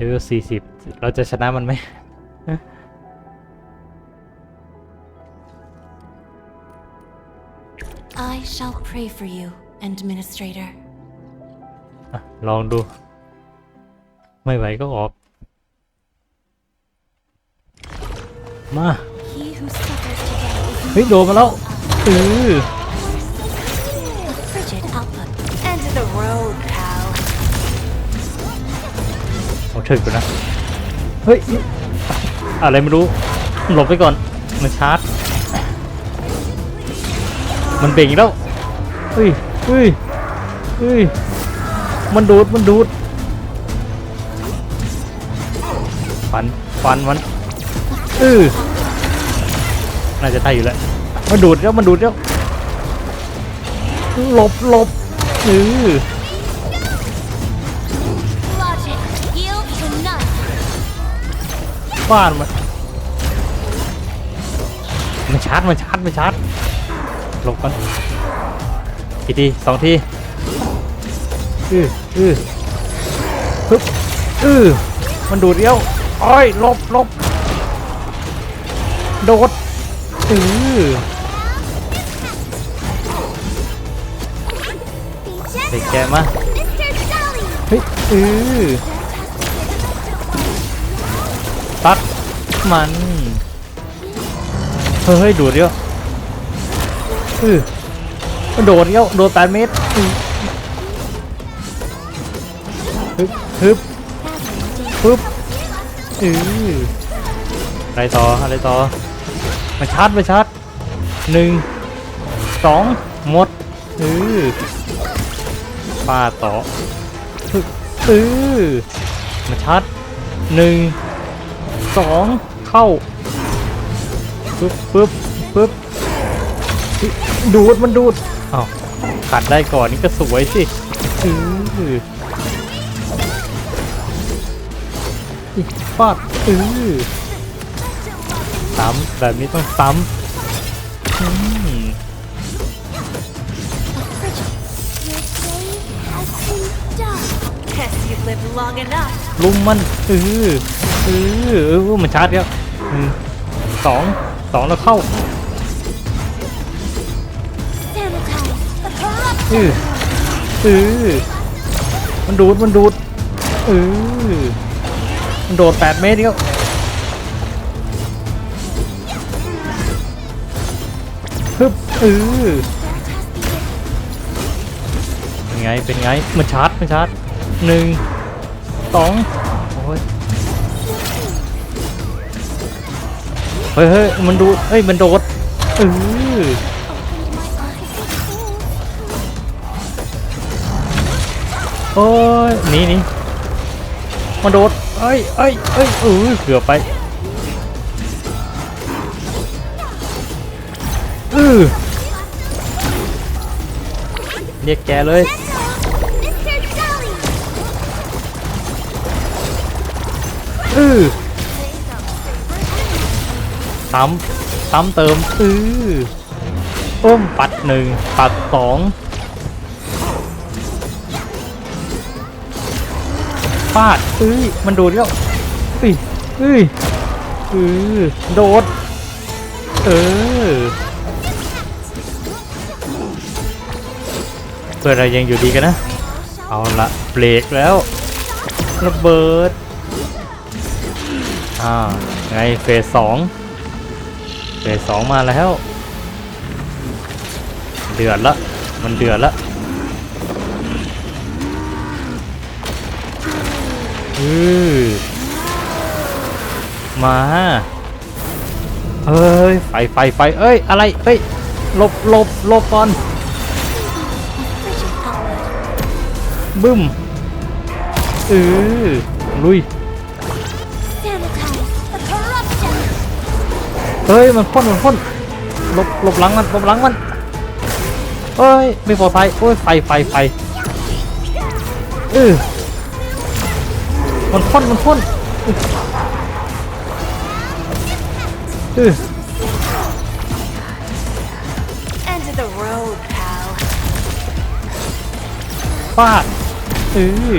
เลเวลสี่สิบเราจะชนะมันไหม I shall pray for you, Administrator. อะลองดู ไม่ไหวก็ออก มา He who suffers today is เฮ้ยโดนมาแล้วเออ เอาถึกก่อนนะ เฮ้ย อะไรไม่รู้ หลบไปก่อน มันชาร์จ มันเบ่งอีกแล้ว เฮ้ยเฮ้ยเฮ้ย มันดูด มันดูด ฟัน ฟันมันเออน่าจะได้อยู่แล้ว มันดูดแล้ว มันดูดแล้ว หลบหลบเออ บ้านมันมันชาร์จมันชาร์จมันชาร์จหลบกันกี่ทีสองทีอืออือฮึบอือมันดูดเดียวอ้อยหลบหลบโดดอือเด็กแกะมา Mr. Jolly! เฮ้ยอือ มัน เฮ้ยดูดเดียวอือโดดเดียวโดดแปดเมตรฮึบฮึบฮึบอืออะไรต่ออะไรต่อมาชาร์จมาชาร์จหนึ่งสองหมดอือปาต่อเออมาชัดหนึ่งสอง เข้าปึ๊บปึ๊บปึ๊บดูดมันดูดอ้าวขัดได้ก่อนนี่ก็สวยสิเอออิฟาดเออซ้ำแบบนี้ต้องซ้ำอืม Guess you've lived long enough. ลุมมันเออเออเออมันชาร์จแล้วหนึ่ง สองสองแล้วเข้า Sanitize the corrupt. เออเออมันดูด มันดูดเออมันโดดแปดเมตรเดียวฮึบเออเป็นไง เป็นไง มันชาร์จ มันชาร์จหนึ่งสองโอ้ย เฮ้ยเฮ้ยมันดูเฮ้ยมันโดดเออโอ้ยหนีหนีมาโดดเอ้ยเอ้ยเอ้ยเออเกือบไปเออเรียกแกเลยเออ ซ้ำซ้ำเติมเอออ้มปัดหนึ่งปัดสองฟาดเอ้ย มันโดดแล้วเอ้ยเอ้ยเออโดด เออ เพื่อนเรายังอยู่ดีกันนะ เอาละเบรกแล้ว ระเบิด อ่า ไงเฟสสอง เฟสสองมาแล้ว เดือดละ มันเดือดละอือมาเอ้ยไฟไฟไฟเอ้ย อะไรเอ้ยหลบหลบหลบก่อนบึ้มเออลุย เฮ้ยมันพ่นมันพ่นหลบหลบหลังมันหลบหลังมันเฮ้ยไม่ปลอดภัยโอ้ยไฟไฟไฟเออมันพ่นมันพ่นเออ End of the road, pal. ฟาดเออ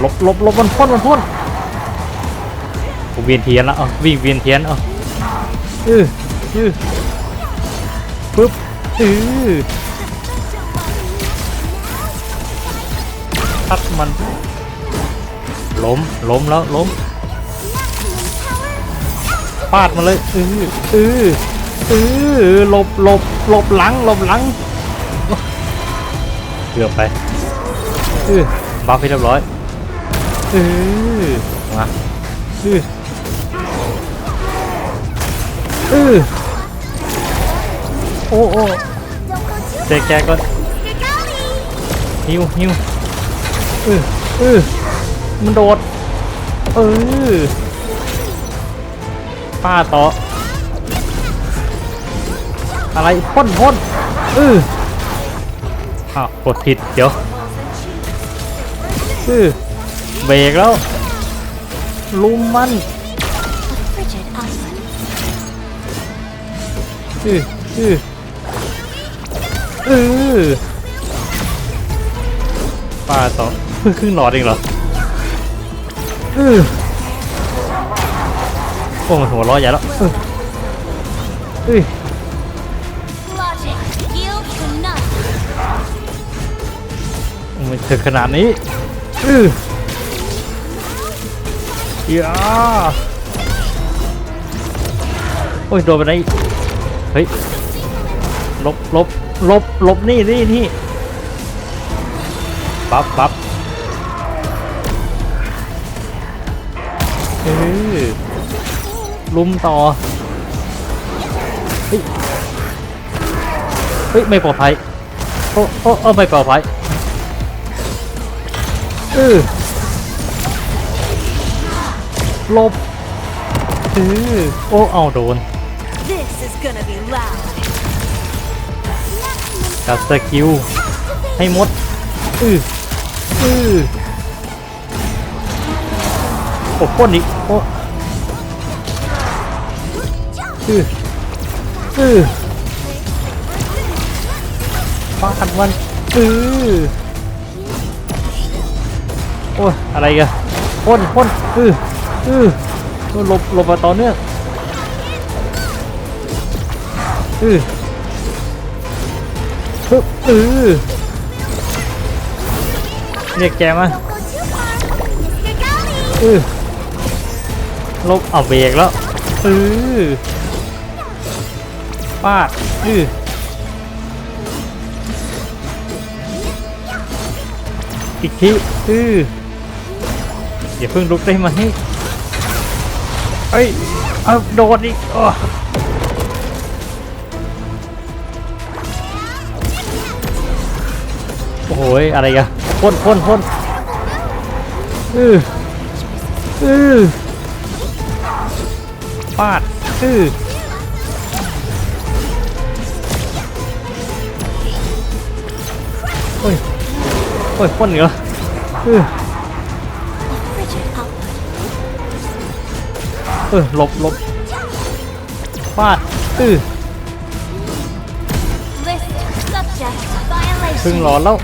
หลบหลบหลบมันพ่นมันพ่นผมเวียนเทียนแล้วเอาวิ่งเวียนเทียน เอาอืออือปึ๊บอือทัดมัน ล้ม ล้มแล้ว ล้มฟาดมาเลยอืออืออือหลบหลบหลบหลังหลบหลังเกือบไปอือบัฟให้เรียบร้อยอือมาอือ อือโอ้โอ้เจ๊แกก่อนหิวหิวอืออือมันโดด เออป้าต่อ อะไรพ่นพ่นเอออ้าวกดผิด เดี๋ยวเออเบรกแล้ว ลุมมัน เออเออเออป้าต่อเพิ่งครึ่งหลอดเองเหรอเออโอ้มันหัวร้อใหญ่แล้วเออเอ้ยมันถึงขนาดนี้อืออย่าโอ้ยโดนไปไหน เฮ้ยลบลบลบลบนี่นี่นี่ปั๊บปั๊บเออลุมต่อ เฮ้ย เฮ้ย ไม่ปลอดภัย โอ้โอ้โอ้ไม่ปลอดภัยเออลบเออโอ้ เอาโดน gonna be loud. จัดสกิลให้หมดเออเอโอ้พ่นอีกโอ้เออเอฟาดมันเออโอ้อะไรกันพ่นพ่นออเออเออหลบหลบมาต่อเนื่อง ออปึ๊บเออเรียกแกมา Don't go too far. Mr. Gully. เออลบเอาเบรกแล้วเออฟาดเอออีกทีเอออย่าเพิ่งลุกได้ไหมเอ้ยเอาโดดอีกอ้อ โอ้โหยอะไรกันพ่นพ่นพ่นเออเออฟาดเออโอ้ยโอ้ยพ่นเหรอเออ Frigid output. เออหลบหลบฟาดเออ List subject ครึ่ง violation. หลอดแล้ว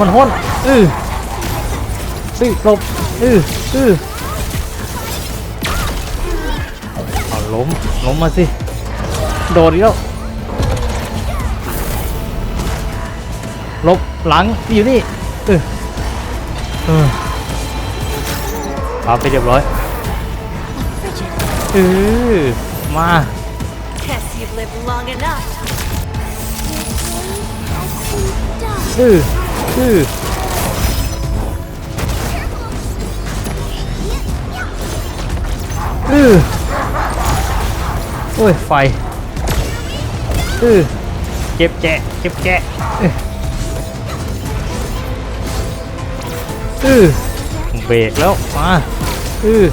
มันห้นเออเออหลบเออเออเอาล้มล้มมาสิโดดอีกแล้วหลบหลังอยู่นี่เออเออเอาไปเรียบร้อย Frigid. เออมา Guess you've lived long enough. เออเออเออโอ้ย ไฟเออเก็บแจะเก็บแจะเออเออเบรกแล้วมาเออ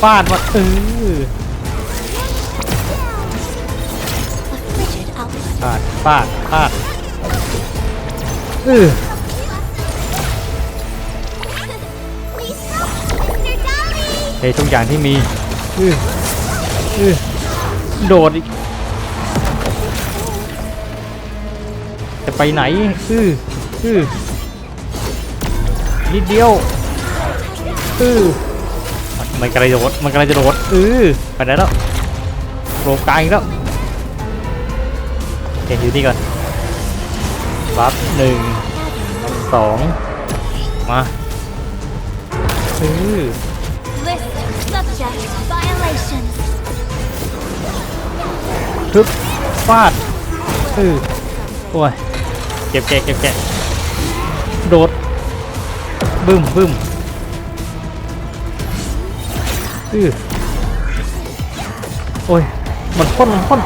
ฟาดมาเออ A frigid output. ฟาดฟาดฟาด เออ Please help, Mr. Dolly. ใช้ทุกอย่างที่มีเออเออโดดอีกจะไปไหนเออเออนิดเดียวเออมันมันกำลังจะโดดมันกำลังจะโดดเออไปไหนแล้วโลกลางอีกแล้วเห็นอยู่นี่ก่อน บัฟหนึ่งสองมาเออ List subject violations. ทึบฟาดเออโอ้ยเก็บแกะเก็บแกะโดด บึ้มบึ้มเออโอ้ยมันพ่นมันพ่น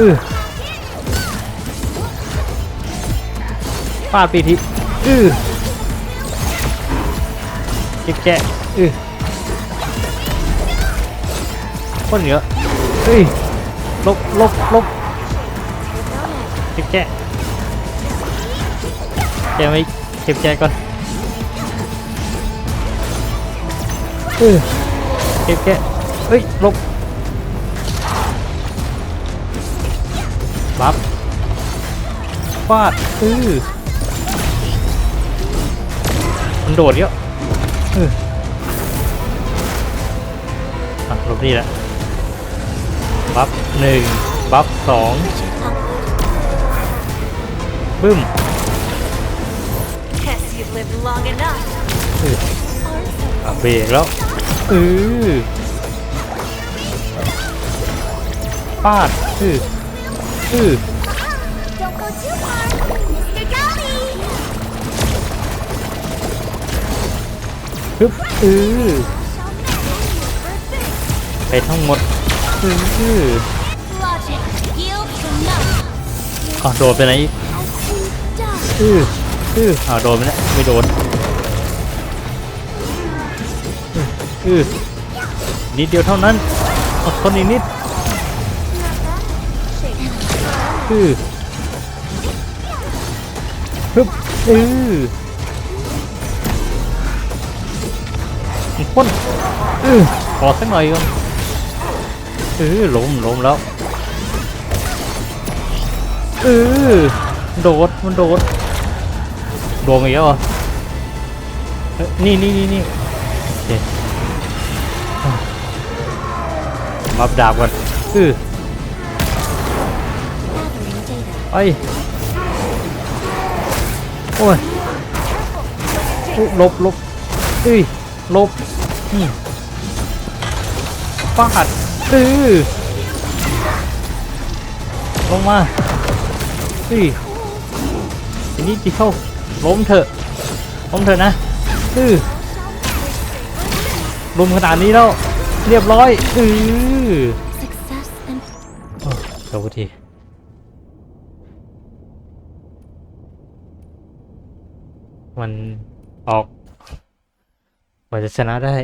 ออฟาดปีทีเออเก็บแกะเออคนเยอะเฮ้ยลบลบลบเก็บแกะแกไม่เก็บแกะก่อนเออเก็บแกะเฮ้ยลบ บับฟาดเออมันโดดเยอะเอออะลบนี่แหละบัฟหนึ่งบัฟสอง Frigid output. บึ้ม Guess you've lived long enough. เอออะเบรกแล้วเออปาดเออเอือฮึบเออไปทั้งหมดเออ๋อะโดดไปไหนอีก I see done. เออเอออะโดดไปแล้วไม่โดนเออเออนิดเดียวเท่านั้นอดทนอีกนิด คือฮึบเออพ่นเออขอสักหน่อยก่อนเออล้มล้มแล้วเออโดด มันโดด โดดอีกแล้วเหรอนี่นี่นี่นี่โอเคอะมาดาบก่อนเออ ไปโอ้ยอุ๊ยหลบหลบเอ้ยหลบนี่ฟาดเออลงมาเฮ้ยทีนี้จีเข้าล้มเถอะล้มเถอะนะเออลุมขนาดนี้แล้ว เรียบร้อยเออ Success and โอ้จบที มันออกกว่าจะชนะได้